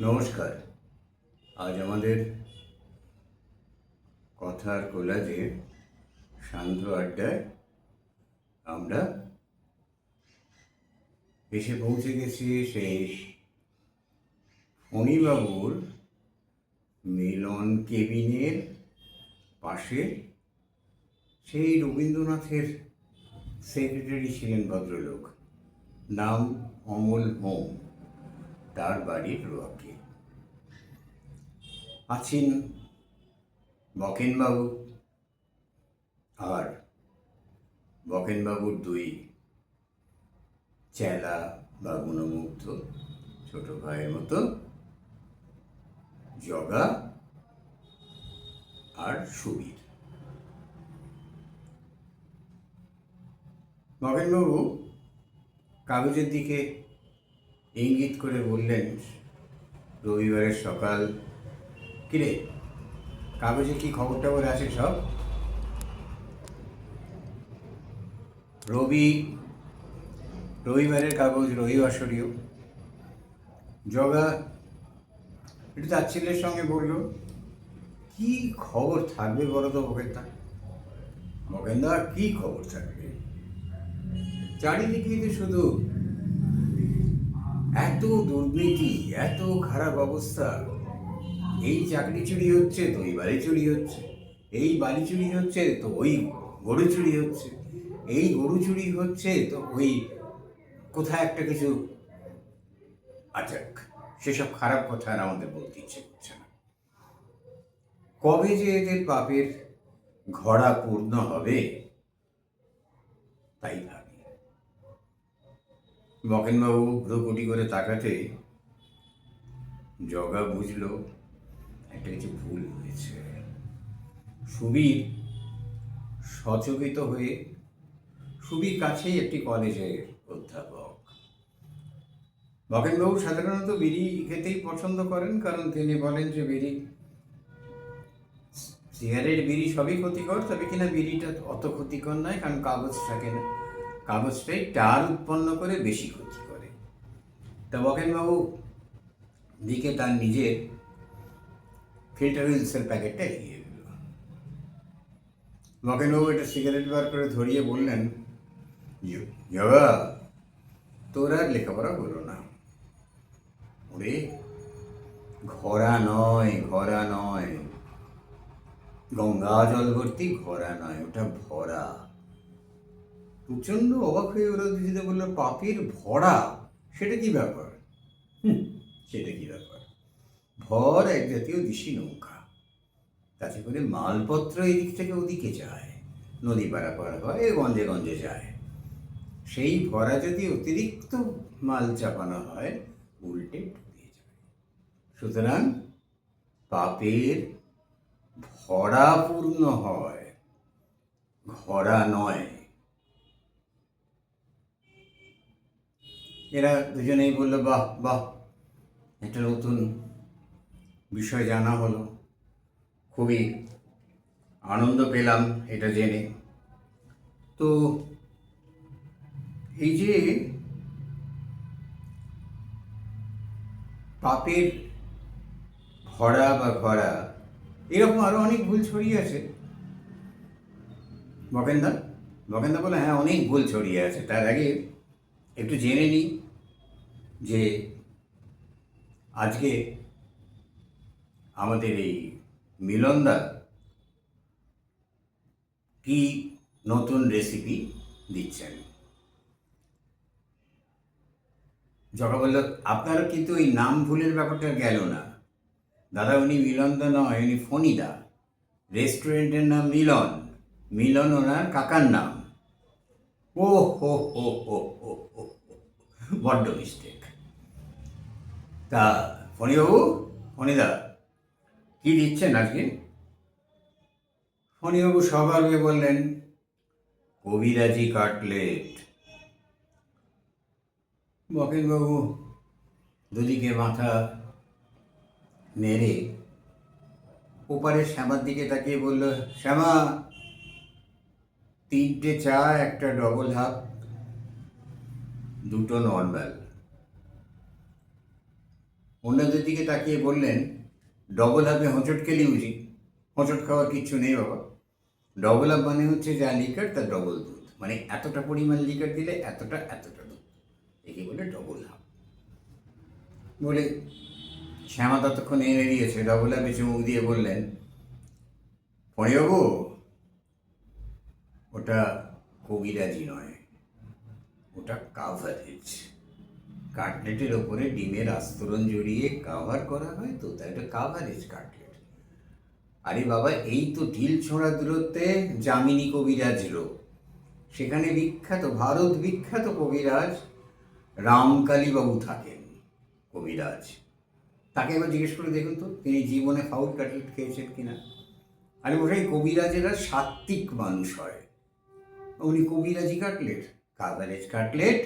নমস্কার। আজ আমাদের কথার কোলাজে সান্ধ্য আড্ডায় আমরা এসে পৌঁছে গেছি সেই ফণিবাবুর মিলন কেবিনের পাশে। সেই রবীন্দ্রনাথের সেক্রেটারি ছিলেন ভদ্রলোক। নাম অমল হোম তার বাড়ির রোয়াকে। আছেন বকেনবাবু আর বকেনবাবুর দুই চেলা বা গুণমুগ্ধ ছোট ভাইয়ের মতো জগা আর সুবীর। বকেনবাবু, কাগজের দিকে ইঙ্গিত করে বললেন, রবিবারের সকাল। কিরে, কাগজে কি খবর টবর আছে সব? রবি, রবিবারের কাগজ, রবি রবিবাসরীয় জগা, একটু তাচ্ছিল্যের সঙ্গে বলল, কি খবর থাকবে বলো তো বকেন্দা বকেন্দা কি খবর থাকবে? চারিদিকেই তো শুধু এত দুর্নীতি, এত খারাপ অবস্থা। এই চাকরি চুরি হচ্ছে, তো ওই বাড়ি চুরি হচ্ছে। এই বাড়ি চুরি হচ্ছে, তো ওই গরু চুরি হচ্ছে। এই গরু চুরি হচ্ছে, তো ওই কোথায় একটা কিছু আচ্ছা সেসব খারাপ কথা আর আমাদের বলতে ইচ্ছে করছে না। কবে যে এদের পাপের ঘড়া পূর্ণ হবে তাই ভাবি বকেনবাবু ভ্রুকুটি করে তাকাতে জগা বুঝলো একটা কিছু ভুল হয়েছে। সুবীর সচকিত হয়ে সুবীর কাছেই একটি কলেজের অধ্যাপক। বকেনবাবু সাধারণত বিড়ি খেতেই পছন্দ করেন, কারণ তিনি বলেন যে বিড়ি সিগারেট, বিড়ি সবই ক্ষতিকর, তবে কিনা বিড়িটা অত ক্ষতিকর নয়, কারণ কাগজ থাকে না। কাগজটাই টার উৎপন্ন করে বেশি ক্ষতি করে। তা বকেনবাবু, দিকে তার নিজের ফিল্টার প্যাকেটটা এগিয়ে দিল বকেনবাবু একটা সিগারেট বার করে ধরিয়ে বললেন তোর আর লেখাপড়া করো না। ওরে ঘরা নয় ঘরা নয়। গঙ্গা জল ভর্তি ঘরা নয়, ওটা ভরা। প্রচণ্ড অবাক হয়ে ওরা দুজনে বলল, পাপের ভরা, সেটা কি ব্যাপার? সেটা কি ব্যাপার? ভর এক জাতীয় দিশি নৌকা। তাতে করে মালপত্র এদিক থেকে ওদিকে যায়, নদী পারাপার হয়, গঞ্জে গঞ্জে যায়। সেই ভরা যদি অতিরিক্ত মাল চাপানো হয়, উল্টে ডুবে যায়। সুতরাং পাপের ভরা পূর্ণ হয়, ঘরা নয়। এরা দুজনেই বলল, বাহ বাহ, একটা নতুন বিষয় জানা হলো। খুবই আনন্দ পেলাম এটা জেনে। তো এই যে পাপের ভরা বা ভরা, এরকম আরও অনেক ভুল ছড়িয়ে আছে। বকেন্দা বকেন্দা বলে হ্যাঁ অনেক ভুল ছড়িয়ে আছে। তার আগে একটু জেনে নিই যে আজকে আমাদের এই মিলনদা কি নতুন রেসিপি দিচ্ছেন? জগা বলল আপনার কিন্তু ওই নাম ভুলের ব্যাপারটা গেল না। দাদা, উনি মিলনদা নয়, উনি ফণিদা। রেস্টুরেন্টের নাম মিলন। মিলন ওনার কাকার নাম। ও হো হো হো হো হো বড্ড মিস্টেক তা, ফণিবাবু, ফণিদা, কি দিচ্ছেন আজকে? ফণিবাবু সবার আগে বললেন, কবিরাজি কাটলেট। বকেনবাবু দুদিকে মাথা নেড়ে ওপারে শ্যামার দিকে তাকিয়ে বলল, শ্যামা তিনটে চা একটা ডবল হাফ দুটো নর্মাল অন্যদের দিকে তাকিয়ে বললেন ডবল হাফে হোঁচট খেলি উচিত হোঁচট খাওয়ার কিচ্ছু নেই বাবা। ডবল হাফ মানে হচ্ছে যা লিকার তার ডবল দুধ। মানে এতটা পরিমাণ লিকার দিলে এতটা এতটা দুধ। একে বলে ডবল হাফ বলে শ্যামা ততক্ষণ এনে দিয়েছে ডবল হাফে চুমুক দিয়ে বললেন পরেবাবু ওটা কবিরাজি নয়। ওটা কাভারেজ। কাটলেটের ওপরে ডিমের আস্তরণ জড়িয়ে কাভার করা হয় তো, তাই এটা কাভারেজ কাটলেট। আরে বাবা, এই তো ঢিল ছোঁড়া দূরত্বে যামিনী কবিরাজ রোগ সেখানে বিখ্যাত, ভারত বিখ্যাত কবিরাজ রামকালীবাবু থাকেন কবিরাজ। তাকে এবার জিজ্ঞেস করে দেখুন তো, তিনি জীবনে ফাউল কাটলেট খেয়েছেন কিনা? আরে ওটাই কবিরাজেরা সাত্ত্বিক মানুষ হয়। উনি কবিরাজি কাটলেট কাভারেজ কাটলেট,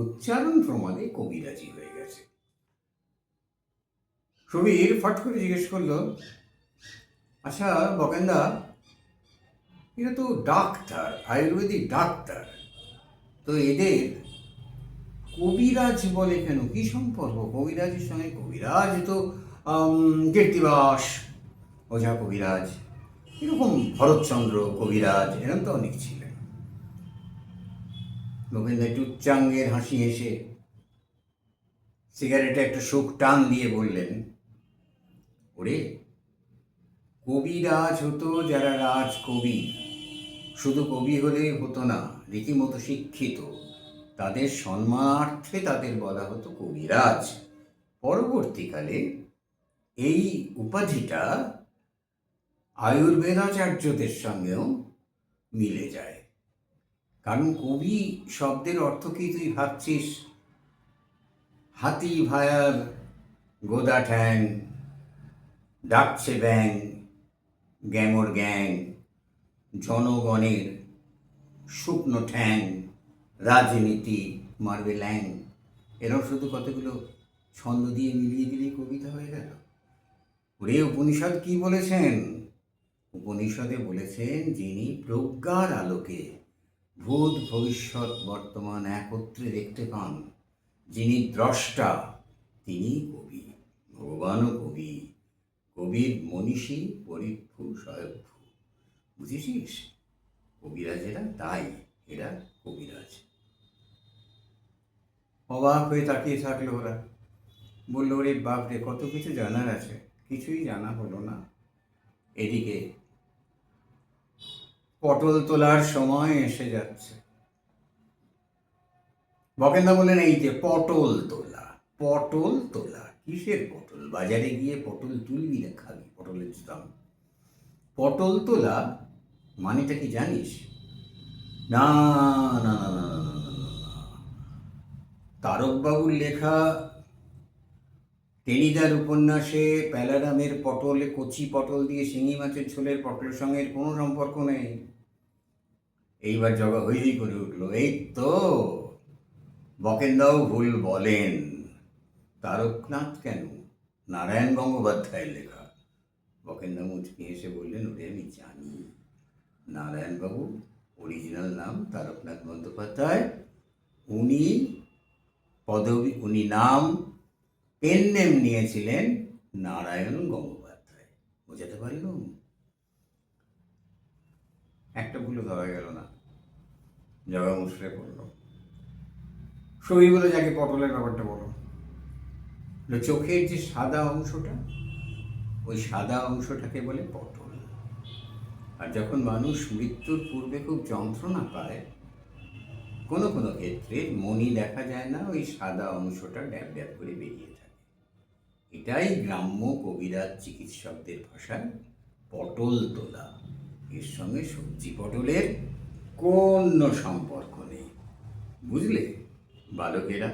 উচ্চারণ প্রমাণে কবিরাজি হয়ে গেছে। সুবীর ফট করে জিজ্ঞেস করল আচ্ছা বকেন্দা, এরা তো ডাক্তার, আয়ুর্বেদিক ডাক্তার। তো এদের কবিরাজ বলে কেন? কি সম্পর্ক? কবিরাজের সঙ্গে কবিরাজ তো কীর্তিবাস, ওঝা কবিরাজ, এরকম ভরতচন্দ্র কবিরাজ এরকম তো অনেক ছিলেন গোবিন্দ একটু উচ্চাঙ্গের হাসি হেসে সিগারেটে একটা সুখ টান দিয়ে বললেন, ওরে কবিরাজ হতো যারা রাজ কবি। শুধু কবি হলেই হতো না, রীতিমতো শিক্ষিত। তাদের সম্মানার্থে তাদের বলা হতো কবিরাজ। পরবর্তীকালে এই উপাধিটা আয়ুর্বেদাচার্যদের সঙ্গেও মিলে যায়। কারণ কবি শব্দের অর্থ কি তুই ভাবছিস? হাতি ভায়ার গোদা ঠ্যাং, ডাকছে ব্যাং, গ্যামর গ্যাং, জনগণের শুকনো ঠ্যাং, রাজনীতি মারবে ল্যাং। এরকম শুধু কতগুলো ছন্দ দিয়ে মিলিয়ে দিলেই কবিতা হয়ে গেল। ওরে উপনিষদ কি বলেছেন? উপনিষদে বলেছেন, যিনি প্রজ্ঞার আলোকে ভূত ভবিষ্যৎ বর্তমান একত্রে দেখতে পান। যিনি দ্রষ্টা, তিনি কবি, ভগবানও কবি। কবির মনীষী পরিভূ স্বয়ভূ বুঝেছিস? কবিরাজেরা তাই এরা কবিরাজ। অবাক হয়ে তাকিয়ে থাকল ওরা। বলল, ওরে বাপরে, কত কিছু জানার আছে। কিছুই জানা হলো না। এদিকে পটল তোলার সময় এসে যাচ্ছে। বকেন্দা বললেন এই যে পটল তোলা পটল তোলা কিসের পটল? বাজারে গিয়ে পটল তুলবি না খাবি পটলের দাম। পটল তোলা মানেটা কি জানিস? না না না না না না, না, না, না। তারকবাবুর লেখা টেনিদার উপন্যাসে প্যালারামের পটলে কচি পটল দিয়ে শিঙি মাছের ঝোলের পটলের সঙ্গে কোনো সম্পর্ক নেই। এইবার জগা হই হই করে উঠল। এই তো বকেন্দাও ভুল বলেন। তারকনাথ কেন? নারায়ণ গঙ্গোপাধ্যায়ের লেখা। বকেন্দা মুচকি এসে বললেন, ওরে আমি জানি। নারায়ণবাবু অরিজিনাল নাম তারকনাথ বন্দ্যোপাধ্যায়। উনি পদবী, উনি নাম পেন নেম নিয়েছিলেন নারায়ণ গঙ্গোপাধ্যায়। বোঝাতে পারলুম? একটা ভুলও ধরা গেল না। জগা মুসড়ে পড়ল সবই বলে যাকে পটলের ব্যাপারটা বলো। চোখের যে সাদা অংশটা, ওই সাদা অংশটাকে বলে পটল। আর যখন মানুষ মৃত্যুর পূর্বে খুব যন্ত্রণা পায়, কোনো কোনো ক্ষেত্রে মনি দেখা যায় না, ওই সাদা অংশটা ড্যাব ড্যাব করে বেরিয়ে থাকে এটাই গ্রাম্য কবিরাজ চিকিৎসকদের ভাষায় পটল তোলা এর সঙ্গে সবজি পটলের কোনো সম্পর্ক নেই। বুঝলে, বালকেরা?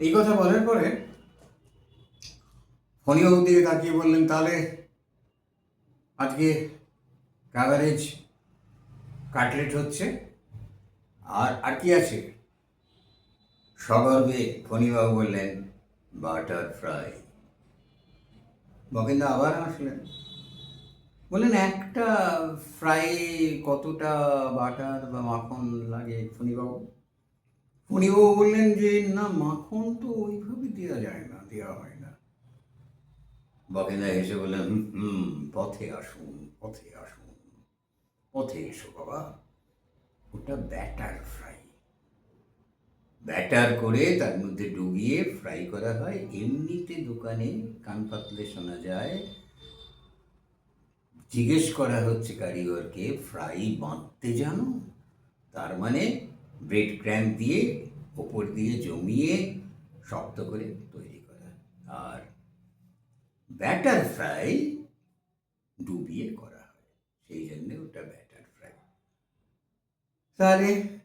এই কথা বলার পরে ফণিবাবু দিকে তাকিয়ে বললেন, তাহলে আজকে কাভারেজ কাটলেট হচ্ছে, আর আর কি আছে? সগর্বে ফণিবাবু বললেন বাটার ফ্রাই বকেন্দা আবার হাসলেন। বললেন একটা ফ্রাই কতটা বাটার বা মাখন লাগে ফণিবাবু? ফণিবাবু বললেন যে না মাখন তো ওইভাবে দেওয়া যায় না দেওয়া হয় না। বকেন্দা হেসে বললেন "হুম, হুম পথে আসুন পথে আসুন পথে এসো বাবা। ওটা ব্যাটার ফ্রাই। ব্যাটার করে তার মধ্যে ডুবিয়ে ফ্রাই করা হয়। এমনিতে দোকানে কান পাতলে শোনা যায় জিজ্ঞেস করা হচ্ছে কারিগরকে, ফ্রাই বাঁধতে জানো? তার মানে ব্রেড ক্র্যাম্প দিয়ে ওপর দিয়ে জমিয়ে শক্ত করে তৈরি করা। আর ব্যাটার ফ্রাই ডুবিয়ে করা হয়। সেই জন্য ওটা ব্যাটার ফ্রাই। তাহলে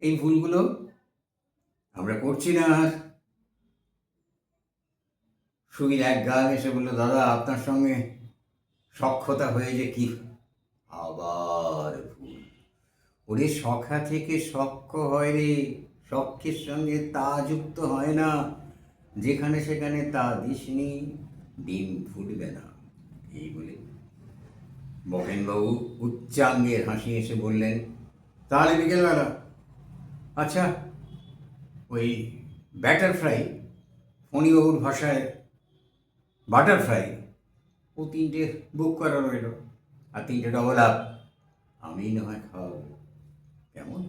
এই ভুলগুলো আমরা করছি না আর। সুবীর এক গাল এসে বলল, দাদা, আপনার সঙ্গে সক্ষতা হয়ে যে কি? আবার ভুল। ওরে সখা থেকে সক্ষ হয় রে। সক্ষের সঙ্গে তা যুক্ত হয় না। যেখানে সেখানে তা দিসনি। ডিম ফুটবে না। এই বলে বহেনবাবু উচ্চাঙ্গের হাসি এসে বললেন, তাহলে বিকেলবেলা। আচ্ছা ওই ব্যাটার ফ্রাই ফণিবাবুর ভাষায় বাটার ফ্রাই ও তিনটে বুক করা রইল আর তিনটে ডবল আপ আমি না হয় খাওয়াবো। কেমন?